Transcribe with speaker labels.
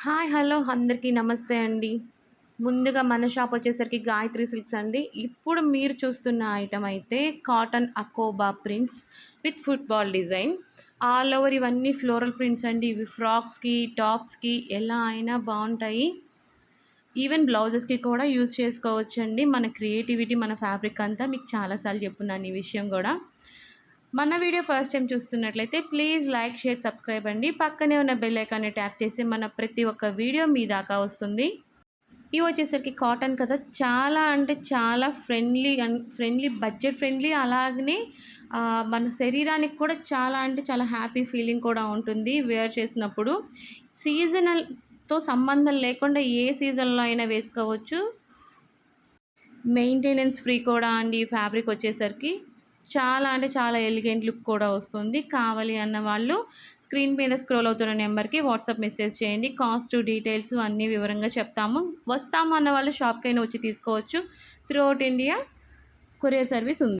Speaker 1: Hi hello అందరికీ నమస్తే అండి. ముందుగా మన షాప్ వచ్చేసరికి గాయత్రి సిల్క్స్ అండి. ఇప్పుడు మీరు చూస్తున్న ఐటమ్ అయితే cotton అకోబా prints with football design all over ఇవన్నీ ఫ్లోరల్ ప్రింట్స్ అండి. ఇవి ఫ్రాక్స్కి టాప్స్కి ఎలా అయినా బాగుంటాయి. ఈవెన్ బ్లౌజెస్కి కూడా యూజ్ చేసుకోవచ్చండి. మన క్రియేటివిటీ మన ఫ్యాబ్రిక్ అంతా మీకు చాలాసార్లు చెప్పున్నాను ఈ విషయం కూడా. మన వీడియో ఫస్ట్ టైం చూస్తున్నట్లయితే ప్లీజ్ లైక్ షేర్ సబ్స్క్రైబ్ అండి. పక్కనే ఉన్న బెల్ ఐకాన్ని ట్యాప్ చేస్తే మన ప్రతి ఒక్క వీడియో మీ దాకా వస్తుంది. ఇవి వచ్చేసరికి కాటన్ కదా. చాలా అంటే చాలా friendly and friendly budget friendly. అలాగనే మన శరీరానికి కూడా చాలా అంటే చాలా హ్యాపీ ఫీలింగ్ కూడా ఉంటుంది వేర్ చేసినప్పుడు. సీజనల్తో సంబంధం లేకుండా ఏ సీజన్లో అయినా వేసుకోవచ్చు. మెయింటెనెన్స్ ఫ్రీ కూడా అండి ఫ్యాబ్రిక్ వచ్చేసరికి. చాలా అంటే చాలా ఎలిగెంట్ లుక్ కూడా వస్తుంది. కావాలి అన్న వాళ్ళు స్క్రీన్ మీద స్క్రోల్ అవుతున్న నెంబర్కి వాట్సాప్ మెసేజ్ చేయండి. కాస్ట్ డీటెయిల్స్ అన్నీ వివరంగా చెప్తాము. వస్తాము అన్న వాళ్ళు షాప్కైనా వచ్చి తీసుకోవచ్చు. Throughout India courier service ఉంది.